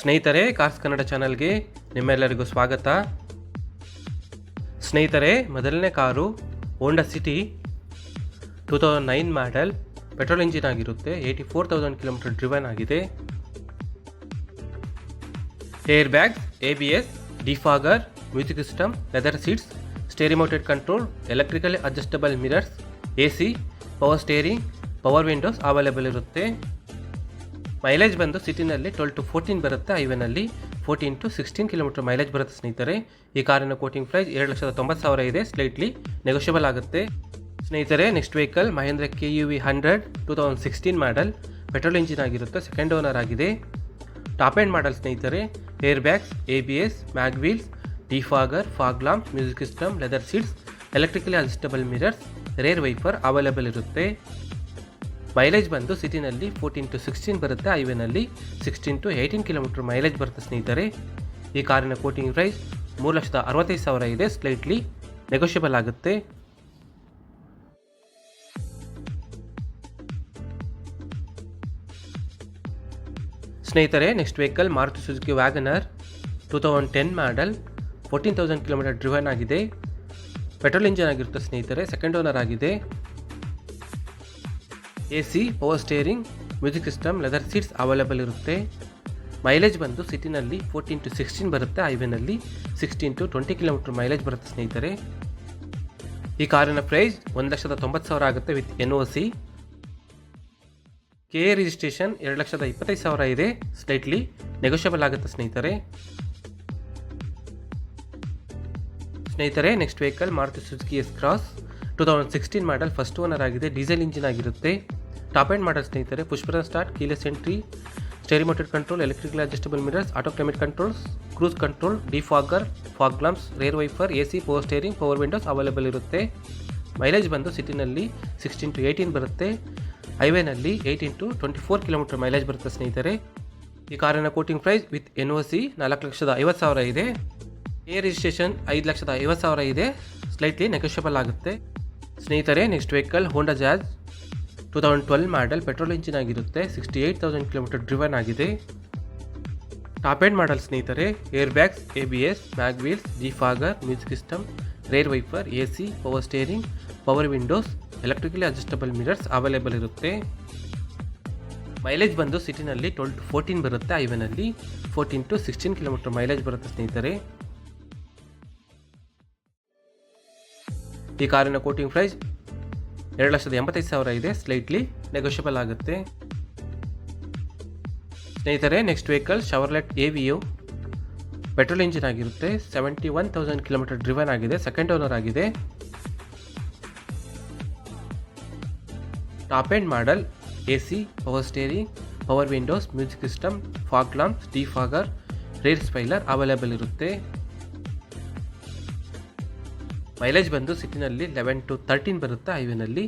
ಸ್ನೇಹಿತರೆ ಕಾರ್ಸ್ ಕನ್ನಡ ಚಾನಲ್ಗೆ ನಿಮ್ಮೆಲ್ಲರಿಗೂ ಸ್ವಾಗತ. ಸ್ನೇಹಿತರೆ, ಮೊದಲನೇ car Honda City two thousand nine model petrol engine ಆಗಿರುತ್ತೆ. Eighty four thousand kilometre driven ಆಗಿದೆ. Air bag A B S defogger music system leather seats steering mounted control electrically adjustable mirrors A C power steering power windows available ಇರುತ್ತೆ. Mileage ಬಂದು ಸಿಟಿನಲ್ಲಿ twelve to fourteen ಬರುತ್ತೆ ಹೈವೇನಲ್ಲಿ fourteen to sixteen kilometre mileage ಬರುತ್ತೆ ಸ್ನೇಹಿತರೆ. ಈ ಕಾರಿನ quoting price ಎರಡು ಲಕ್ಷದ ತೊಂಬತ್ತು ಸಾವಿರ ಇದೆ ಸ್ಲೈಟ್ಲಿ ನೆಗೋಷಿಯಬಲ್ ಆಗುತ್ತೆ. ಸ್ನೇಹಿತರೆ next vehicle Mahindra K U V hundred two thousand sixteen model petrol engine ಆಗಿರುತ್ತೆ ಸೆಕೆಂಡ್ ಓನರ್ ಆಗಿದೆ. ಟಾಪ್ ಆ್ಯಂಡ್ ಮಾಡಲ್ ಸ್ನೇಹಿತರೆ air bags A B S mag wheels defogger fog lamp music system leather seats electrically adjustable mirrors rear wiper available ಇರುತ್ತೆ. Mileage ಬಂದು ಸಿಟಿನಲ್ಲಿ fourteen to sixteen ಬರುತ್ತೆ ಹೈವೇನಲ್ಲಿ sixteen to eighteen kilometre mileage ಬರುತ್ತೆ ಸ್ನೇಹಿತರೆ. ಈ ಕಾರಿನ quoting price ಮೂರು ಲಕ್ಷದ ಅರವತ್ತೈದು ಸಾವಿರ ಇದೆ ಸ್ಲೈಟ್ಲಿ ನೆಗೋಷಿಯಬಲ್ ಆಗುತ್ತೆ. ಸ್ನೇಹಿತರೆ next vehicle Maruti Suzuki WagonR two thousand ten model fourteen thousand kilometre driven ಆಗಿದೆ. ಪೆಟ್ರೋಲ್ ಇಂಜಿನ್ ಆಗಿರುತ್ತೆ ಸ್ನೇಹಿತರೆ ಸೆಕೆಂಡ್ ಓನರ್ ಆಗಿದೆ. A C power steering music system leather seats available ಇರುತ್ತೆ. ಮೈಲೇಜ್ ಬಂದು ಸಿಟಿನಲ್ಲಿ ಫೋರ್ಟೀನ್ ಟು ಸಿಕ್ಸ್ಟೀನ್ ಬರುತ್ತೆ ಹೈವೇನಲ್ಲಿ sixteen to twenty kilometre mileage ಬರುತ್ತೆ ಸ್ನೇಹಿತರೆ. ಈ ಕಾರಿನ ಪ್ರೈಸ್ ಒಂದು ಲಕ್ಷದ ತೊಂಬತ್ತು ಸಾವಿರ ಆಗುತ್ತೆ with N O C K A registration ಎರಡು ಲಕ್ಷದ ಇಪ್ಪತ್ತೈದು ಸಾವಿರ ಇದೆ ಸ್ಲೈಟ್ಲಿ ನೆಗೋಷಿಯಬಲ್ ಆಗುತ್ತೆ ಸ್ನೇಹಿತರೆ. ಸ್ನೇಹಿತರೆ next vehicle Maruti Suzuki S cross two thousand sixteen model first owner ಆಗಿದೆ ಡೀಸೆಲ್ ಇಂಜಿನ್ ಆಗಿರುತ್ತೆ. ಟಾಪ್ ಆ್ಯಂಡ್ ಮಾಡಲ್ ಸ್ನೇಹಿತರೆ ಪುಷ್ಪರ start keyless entry steering mounted control, electrical adjustable mirrors, auto climate controls, cruise control, defogger, fog lamps rear wiper, A C, power steering, power windows available ಇರುತ್ತೆ. Mileage ಬಂದು ಸಿಟಿನಲ್ಲಿ sixteen to eighteen ಬರುತ್ತೆ. ಹೈವೇನಲ್ಲಿ eighteen to twenty four kilometre mileage ಬರುತ್ತೆ, ಸ್ನೇಹಿತರೆ. ಈ ಕಾರಿನ quoting price with N O C ನಾಲ್ಕು ಲಕ್ಷದ ಐವತ್ತು ಸಾವಿರ ಇದೆ. ಏ ರಿಜಿಸ್ಟ್ರೇಷನ್ ಐದು ಲಕ್ಷದ ಐವತ್ತು ಸಾವಿರ ಇದೆ. ಸ್ಲೈಟ್ಲಿ ನೆಗೋಷಿಯಬಲ್ ಆಗುತ್ತೆ. ಸ್ನೇಹಿತರೆ next vehicle Honda Jazz two thousand twelve model petrol engine ಆಗಿರುತ್ತೆ sixty eight thousand kilometre driven ಆಗಿದೆ. ಟಾಪ್ ಎಂಡ್ ಮಾಡಲ್ ಸ್ನೇಹಿತರೆ air bags A B S mag wheels defogger music system rear wiper A C power steering power windows electrically adjustable mirrors available ಇರುತ್ತೆ. Mileage ಬಂದು ಸಿಟಿನಲ್ಲಿ twelve to fourteen ಬರುತ್ತೆ ಹೈವೇನಲ್ಲಿ fourteen to sixteen kilometre mileage ಬರುತ್ತೆ ಸ್ನೇಹಿತರೆ. ಈ ಕಾರಿನ quoting price ಎರಡು ಲಕ್ಷದ ಎಂಬತ್ತೈದು ಸಾವಿರ ಇದೆ ಸ್ಲೈಟ್ಲಿ ನೆಗೋಷಿಯಬಲ್ ಆಗುತ್ತೆ. ಸ್ನೇಹಿತರೆ next vehicle Chevrolet Aveo petrol engine ಆಗಿರುತ್ತೆ seventy one thousand kilometre driven ಆಗಿದೆ ಸೆಕೆಂಡ್ ಓನರ್ ಆಗಿದೆ. Top end model A C power steering power windows music system fog lamps defogger rear spoiler available ಇರುತ್ತೆ. Mileage ಬಂದು ಸಿಟಿನಲ್ಲಿ eleven to thirteen ಬರುತ್ತೆ? ಹೈವೇನಲ್ಲಿ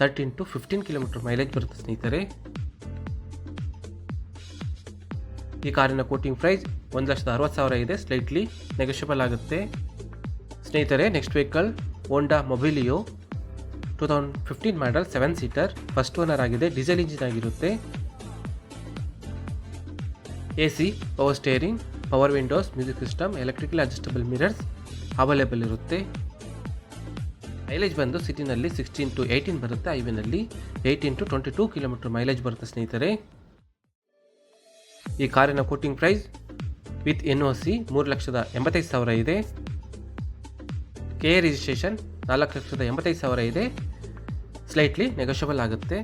thirteen to fifteen kilometre mileage ಬರುತ್ತೆ ಸ್ನೇಹಿತರೆ. ಈ ಕಾರಿನ ಕೋಟಿಂಗ್ ಪ್ರೈಸ್ ಒಂದು ಲಕ್ಷದ ಅರವತ್ತು ಸಾವಿರ ಇದೆ. ಸ್ಲೈಟ್ಲಿ ನೆಗೋಷಿಯಬಲ್ ಆಗುತ್ತೆ. ಸ್ನೇಹಿತರೆ next vehicle Honda Mobilio two thousand fifteen model seven seater first owner ಆಗಿದೆ. ಡೀಸೆಲ್ ಇಂಜಿನ್ ಆಗಿರುತ್ತೆ. A C power steering power windows music system electrical adjustable mirrors available ಇರುತ್ತೆ. ಮೈಲೇಜ್ ಬಂದು ಸಿಟಿನಲ್ಲಿ ಸಿಕ್ಸ್ಟೀನ್ ಟು ಏಯ್ಟೀನ್ ಬರುತ್ತೆ. ಹೈವೇನಲ್ಲಿ eighteen to twenty two kilometre mileage ಬರುತ್ತೆ ಸ್ನೇಹಿತರೆ. ಈ ಕಾರಿನ quoting price with N O C ಮೂರು ಲಕ್ಷದ ಎಂಬತ್ತೈದು ಸಾವಿರ ಇದೆ. ಕೆ ರಿಜಿಸ್ಟ್ರೇಷನ್ ನಾಲ್ಕು ಲಕ್ಷದ ಎಂಬತ್ತೈದು ಸಾವಿರ ಇದೆ. ಸ್ಲೈಟ್ಲಿ ನೆಗೋಷಿಯಬಲ್ ಆಗುತ್ತೆ.